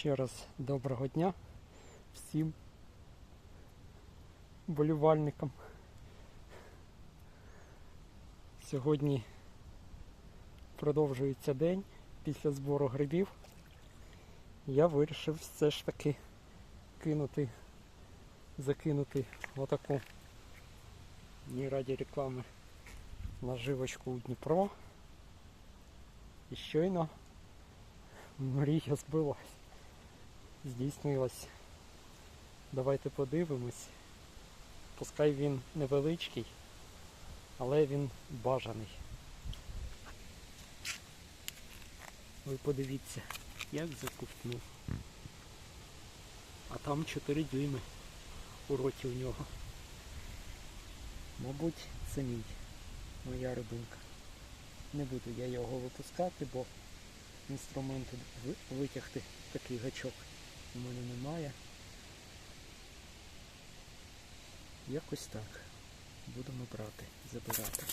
Ще раз доброго дня всім болівальникам. Сьогодні продовжується день після збору грибів. Я вирішив все ж таки кинути, закинути отаку не раді реклами наживочку у Дніпро. І щойно мрія збилась. Здійснилась. Давайте подивимось. Пускай він невеличкий, але він бажаний. Ви подивіться, як заковтнув. А там 4 дюйми у роті у нього. Мабуть, це мій, моя рибинка. Не буду я його випускати, бо інструменту витягти такий гачок у мене немає. Якось так. Будемо брати, забирати.